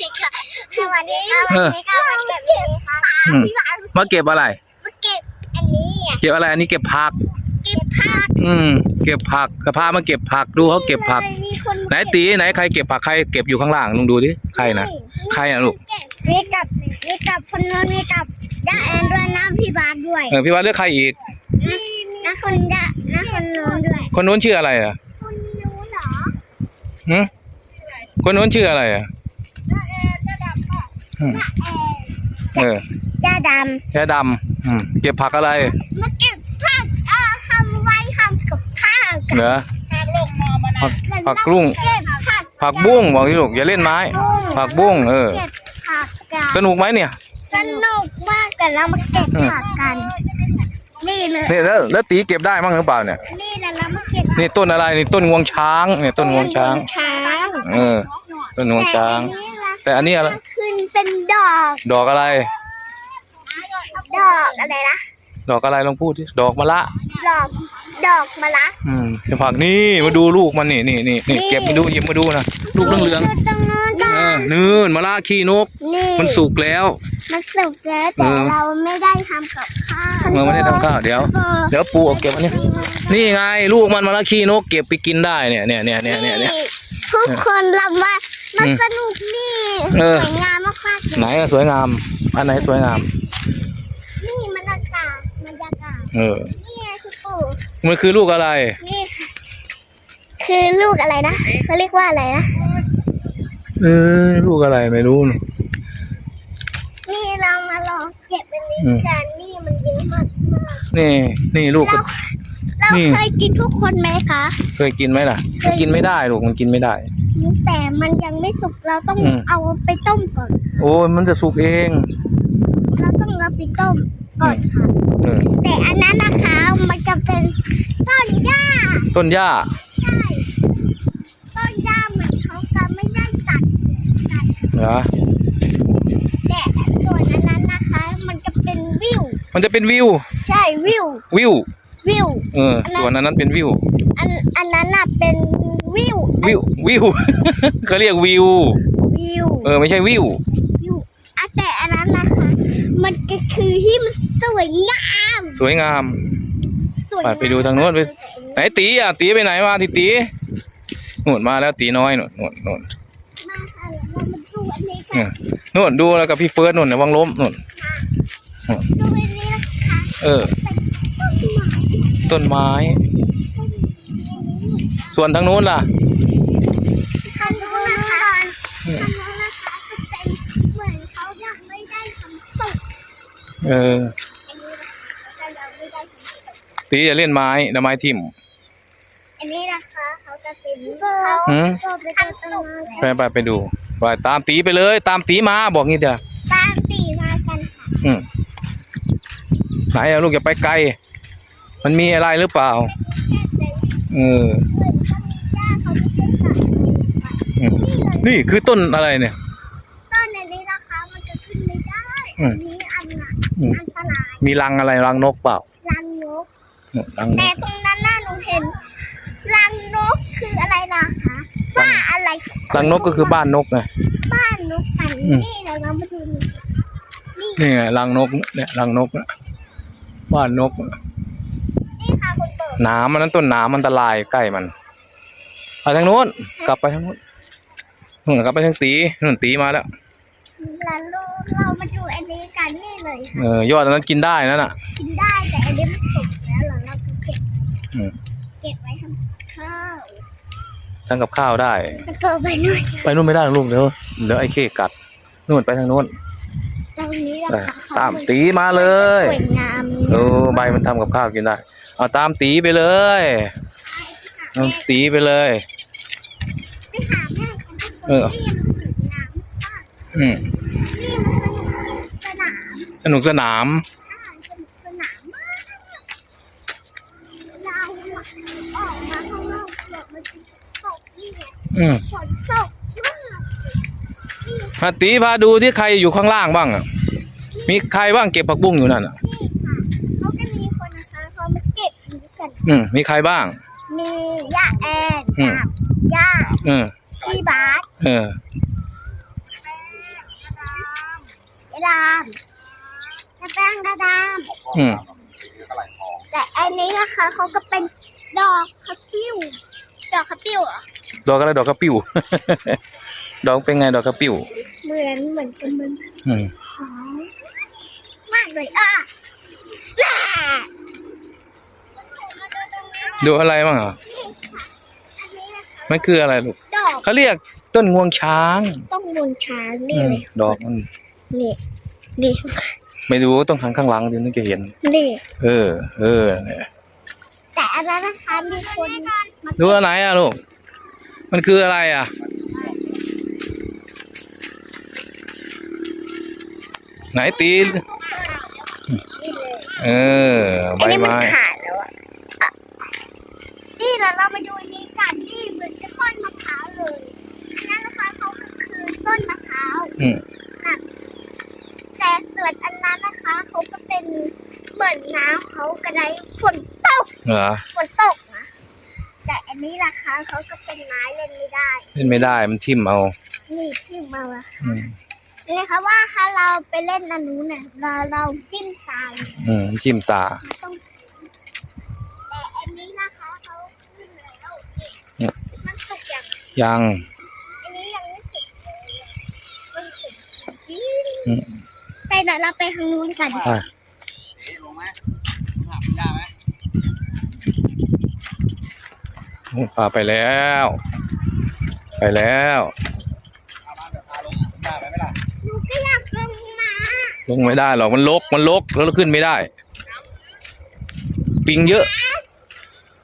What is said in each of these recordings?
ดีค่ะสวัสดีค่ะสวัสดีค่ะมาเก็บนี้ค่ะอืมพี่หวานมาเก็บอะไร มาเก็บอันนี้อะเก็บอะไรอันนี้เก็บผัก เก็บผัก อืม เก็บผักกระพามาเก็บผักดูเขาเก็บผักมีคนไหนตีไหนใครเก็บผักใครเก็บอยู่ข้างล่างลุงดูดิใครนะใครอะลูกเก็บมีกับมีกับคนนู้นมีกับย่าแอนด้วยนะพี่บาสด้วยเออพี่ว่าเลือกใครอีกนะนะคนย่านะคนนู้นด้วย คนนู้นชื่ออะไรอะคนนู้นเหรอหืมคนนู้นชื่ออะไรอะ อืมย่าแอนเออย่าดแค่ดำอืมเก็บผักอะไรำมาเก็บผักอ่าทำไว้ทำกับข้าวกันเหรอผักผักบุ้ง เก็บผักผักบุ้งบอกที่ลูกอย่าเล่นไม้ ผักบุ้งเออ เก็บผักกันสนุกไหมเนี่ย สนุกมากแต่เรามาเก็บผักกัน นี่เลยนี่แล้วแล้วตีเก็บได้มั้งหรือเปล่าเนี่ย นี่แหละเรามาเก็บนี่ต้นอะไรนี่ต้นงวงช้างเนี่ยต้นงวงช้าง ช้างเออต้นงวงช้าง แต่อันนี้อะไรขึ้น เป็นดอก ดอกอะไร ดอกอะไรนะ ดอกอะไรลองพูดดิดอกมะละ ดอก ดอกมะละ อืมจะผักนี่มาดูลูกมันนี่นี่นี่นี่เก็บมาดูหยิบมาดูนะลูกเหลืองตรงนู้นๆเออนื่นมะละขี้นก นี่มันสุกแล้ว มันสุกแล้วเอแต่อเราไม่ได้ทำกับข้าวเมื่อไม่ได้ทำข้าวเดี๋ยว เดี๋ยวปูเอาเก็บอันนี้ นี่ไงลูกมันมะละขี้นกเก็บไปกินได้เนี่ยเนี่ยเนี่ยเนี่ยเนี่ยเนี่ย ทุกคนเราว่า มันอืมสนุกนี่เออสวยงามมากๆเลยไหนอะสวยงาม อันไหนสวยงาม นี่มันอากาศบรรยากาศเออ นี่ไงคุณปู่มันคือลูกอะไร นี่ค่ะคือลูกอะไรนะเขาเรียกว่าอะไรนะเออ ลูกอะไรไม่รู้ นี่เรามาลองเก็บอันนี้อืม กันนี่มันเยอะมากมากนี่ นี่ลูกก็เรานี่ เคยกินทุกคนไหมคะ เคยกินไหมล่ะมันกินไม่ได้ลูกมันกินไม่ได้ แต่มันยังไม่สุกเราต้องอืม เอาไปต้มก่อน โอ้ยมันจะสุกเองเราต้องเอาไปต้มก่อนค่ะ เออแต่อันนั้นนะคะมันจะเป็นต้นหญ้าต้นหญ้า ใช่ ต้นหญ้าเหมือนเขาจะไม่ได้ตัดตัดเหรอ แต่ส่วนอันนั้นนะคะ มันจะเป็นวิว มันจะเป็นวิว ใช่วิว วิว วิว เออ ส่วนอันนั้นเป็นวิว อันอันนั้นน่ะเป็นวิววิววิว เขาเรียกวิว วิวเออไม่ใช่วิว วิวอะแต่อันนั้นนะคะ มันก็คือที่มันสวยงามสวยงามสวยไปไปดูทางโน้นไปไหนตีอะตีไปไหนมาทีตีหนวดมาแล้วตีน้อยหนวดหนวดหนวดมาค่ะเรามาดูอันนี้เอกันอหนวดดูแล้วกับพี่เฟิร์สหนวดระวังล้มหนวดดูอันนี้นะคะเออเป็นต้นไม้ต้นไม้ ส่วนทางโน้นล่ะข้างโน้นนะคะข้างโน้นนะคะจะเป็นเหมือนเขายังไม่ได้ทำสุกเอออันนี้นะคะเรายังไม่ได้ทำสุกตีจะเล่นไม้แล้วไม้ทิ่มอันนี้นะคะเขาจะเป็นเขาหืมทำสุกไปไปไปดูไปตามตีไปเลย ตามตีมาบอกงี้เถอะตามตีมากันค่ะอืมไหนอะลูกอย่าไปไกล มันมีอะไรหรือเปล่า เออ นี่เลยนี่คือต้นอะไรเนี่ย ต้นอันนี้นะคะมันจะขึ้นไม่ได้อืมอันนี้อันหนักอืมอันตรายมีรังอะไรรังนกเปล่า รังนกอืมรังนแต่กตรงนั้นน่ะหนูเห็น รังนกคืออะไรนะคะว่าอะไร รังนกก็คือบ้านนกไง บ้านนกกันอืมนี่เราเรามาดูนี่นี่นี่ไงรังนกเนี่ยรังนกน่ะบ้านนกนี่ค่ะคุณเปิดหนามมันนั้นต้นหนามมันอันตรายใกล้มัน ไปทางโน้น กลับไปทางโน้นนู่นกลับไปทางตีนู่นตีมาแล้วเราเรามาดูอันนี้กันนี่เลยค่ะเออยอดอันนั้นกินได้นั่นน่ะ กินได้แต่อันนี้มันสุกแล้วเราเราก็เก็บอืมเก็บไว้ทำข้าวทำกับข้าวได้กระเปิดไปหน่อยไปนู่นไม่ได้หรอกลูกเดี๋ยวเดี๋ยวไอ้เข้กัดนู่นไปทางโน้นตรงนี้ไปนะคะตามตีมาเลยสวยงาม เออใบมันทำกับข้าวกินได้เอาตามตีไปเลย เอาตีไปเลยไปหาแม่กันที่เออนี่มันสวยงามมากอืมนี่มันสนามสนุกสนามอาหารสนุกสนานมากเราอะออกมาข้างนอกเกือบมันจะตกนี่ไงอืมฝนตกมากนี่มาตีพาดูที่ใครอยู่ข้างล่างบ้างอะ มีใครบ้างเก็บผักบุ้งอยู่นั่นอะนี่ค่ะเขาก็มีคนนะคะเขามาเก็บนี้กันอืม มีใครบ้างมีย่าแอนอืมกับย่าเออ พี่บาสเออแกระดามจะแป้งกระดาม อืม แต่อันนี้นะคะเขาก็เป็นดอกกระปิ้ว ดอกกระปิ้วเหรอ ดอกอะไรดอกกระปิ้ว ดอกเป็นไงดอกกระปิ้ว เหมือนเหมือนกันมันอืม หอมมากเลยอะแม่ดูอะไรบ้างอะอันนี้นะคะ มันคืออะไรลูกดอกเขาเรียกต้นงวงช้างต้องมนช้างอืนี่มเลยดอกมันนี่นี่ไม่รู้ต้องหันข้างหลังถึงจะเห็น นี่เออ เออเนี่ยแต่อันนั้นนะคะมีคนมาดูอันไหนอะลูกมันคืออะไรอะ ไหนตีน นี่เลยเออใบอันนี้มันไม้ ขาดแล้วอะอะนี่เราเรามาดูอันนี้กันที่เหมือนกับต้นมะพร้าวเลยนั่นนะคะเขาก็คือต้นมะพร้าว อืมแต่ส่วนอันนั้นนะคะเขาก็เป็นเหมือนน้ำเขากระไดฝนตกเหรอฝนตกนะแต่อันนี้ราคาเขาก็เป็นไม้เล่นไม่ได้เล่นไม่ได้มันทิ่มเอานี่ที่มาละอืมนี่นะคะว่าถ้าเราไปเล่นอันนู้นเนี่ยเราเราจิ้มตายอืมจิ้มตามันต้องแต่อันนี้นะคะเขาขึ้นแล้วนี่มันสุกอย่างยัง อันนี้ยังไม่สุกเลยมันสุกจริง อืม ไปเดี๋ยวเราไปทางนู้นกันอะ ลงไหมถามยาไหมพาไปแล้ว ไปแล้ว พาบ้านแบบพาลงยาไหมไม่ล่ะหนูก็อยากลงมาลงไม่ได้หรอกมันลกมันลกแล้วขึ้นไม่ได้ ปิงเยอะ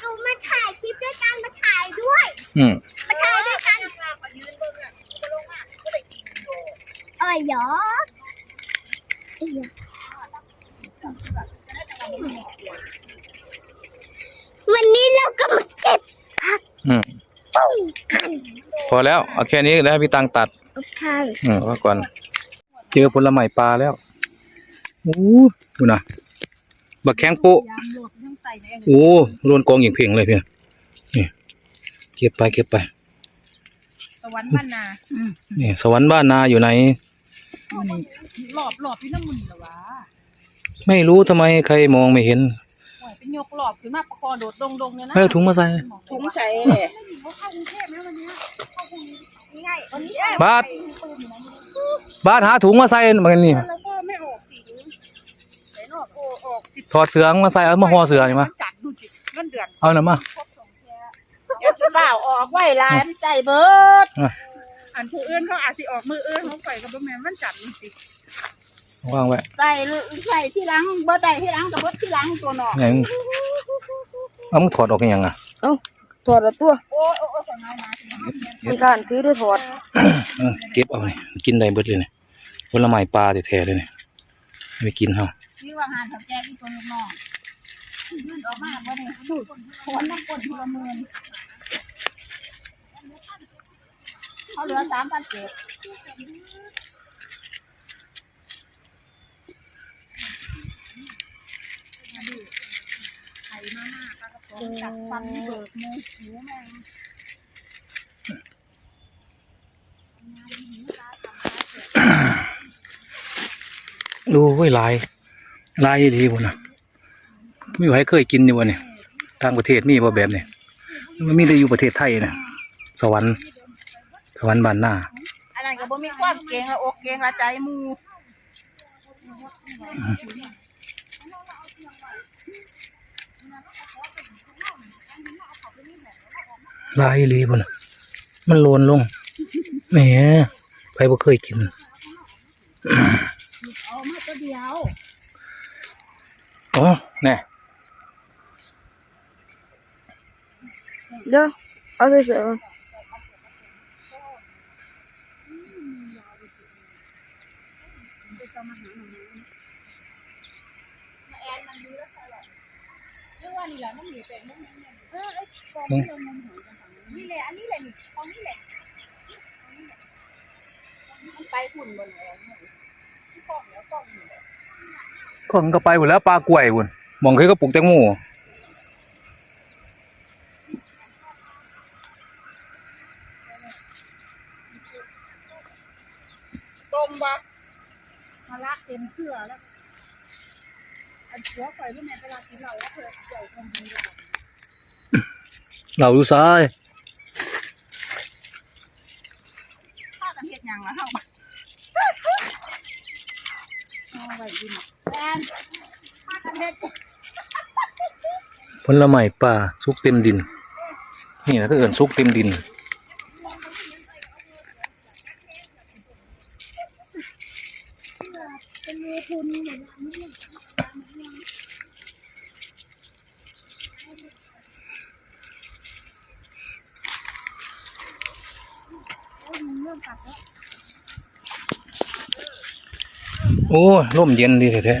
หนูมาถ่ายคลิปด้วยกันมาถ่ายด้วย อืม มาถ่ายด้วยกันเอ้ยเหรอเอ้ยเหรอวันนี้เราก็มาเก็บผักอืมปุ้งกันพอแล้วเอาแค่นี้แล้วให้พี่ตังตัด ใช่อืมว่าก่อน เจอผลไม้ปลาแล้วโอ้ดูนะบักแข้งโปะโอ้รวนกองอย่างเพ่งเลยเพี่ยนี่เก็บไปเก็บไป สวรรค์บ้านนานี่สวรรค์บ้านนาอยู่ไหน มันนี่หลอบหลอบพี่น้ำมันเหรอวะไม่รู้ทำไมใครมองไม่เห็นโอ้ยเป็นยกหลอบขึ้นมาประคอโดดดงดงๆเลยนะให้เอาถุงมาใส่ถุงใส่เขาเข้ากรุงเทพนะวันนี้เข้ากรุงนี่ไงวันนี้บาทบาทหาถุงมาใส่เหมือนกันนี่แล้วก็ไม่ออกสีไหนนอกโอออกสิถอดเสือมาใส่เอามาห่อเสือนี่มาจัดดูจิเงินเดือนเอาหน่ะมาครบสองแค่ อย่าสิบ่าวออกไว้ลายมันใส่เบิด อะ อันผู้อื่นเขาอาจสิออกมืออื่นเขาใส่กับบ่แม่นมันจัดมันสิวางไว้ใส่ใส่ที่หลังบ่ได้ที่หลังกับเบิดที่หลังตัวเนาะไหนมึงเอามึงถอดออกกันยังอะถอดละตัวโอ้ยโอ้ยโอ้ยของนายมามีการซื้อด้วยถอดเออเก็บเอานี่กินได้เบิดเลยเนี่ยผลไม้ปลาแท้ๆเลยเนี่ยไปกินเฮานี่ว่าหานกับแจกอีตัวลูกน้องยื่นออกมาบ่ได้ดูดถอนน้ำก้นทีละหมื่น เขาเหลือสามพันเจ็ดไข่มากๆปลากระป๋องจัดฟันเบิกมูหูแม่งดูเว้ยลายลายดีพุ่นน่ะมีใครเคยกินอยู่บ่เนี่ยทางประเทศมีบ่แบบนี้มันมีแต่อยู่ประเทศไทยน่ะสวรรค์ วรรค์บ้านนาอันนั้นก็บ่มีความเก่งละอกเก่งละใจหมูลายดีพุ่นน่ะมันโลนลงแหมใครบ่เคยกินเอามาตัวเดียวอ๋อแน่เดี๋ยวเอาใส่เสือ ก่อนนี่แหละอันนี้แหละนี่ของนี่แหละมันไปหุ่นบนแล้วที่ฟองแล้วฟองอยู่คนก็ไปหมดแล้วปลากล้วยพุ่นมองเคยก็ปลูกแตงโมต้มบ่มาลักเต็มเสื้อแล้ว เวลากินเหล้าแล้วเพื่อใหญ่คงดีเลยเราดูซ้ายข้ากันเฮ็ดหยังแล้วเฮาเอาไว้ดินแอนข้ากันเฮ็ดผลไม้ป่าซุกเต็มดิน นี่นะก็เอินซุกเต็มดินเป็นมือทุนอย่างนี้ โอ้ร่มเย็นดีแท้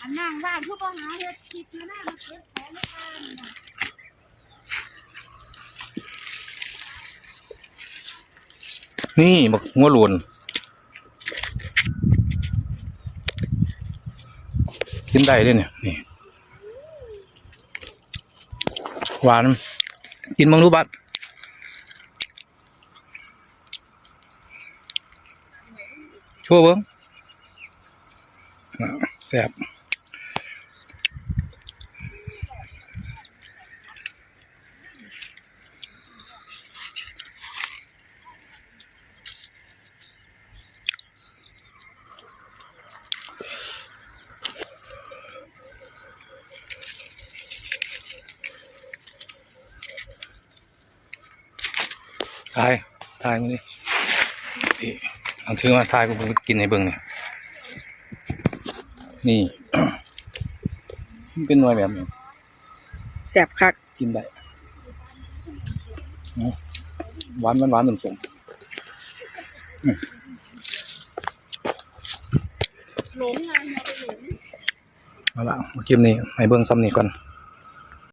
อันนางว่าทุกปัญหาเฮ็ดคิดอยู่หน้าเฮ็ดแผลไม่ทันนี่บักหัวหลวนกินได้เลยเนี่ยนี่ หวาน กินมังรูบัดชั่วเบิ้งแซ่บ ทายทายมาดินี่เอาถือมาทายกูไปกินในเบิ้งเนี่ยนี่มันเป็นหน่วยแบบนี้แสบคักกินได้เอาหวานมันหวานเหมือนสมหลงไงอย่าไปหลงเอาละมาคลิปนี้ให้เบิ้งซ้ำนี่ก่อน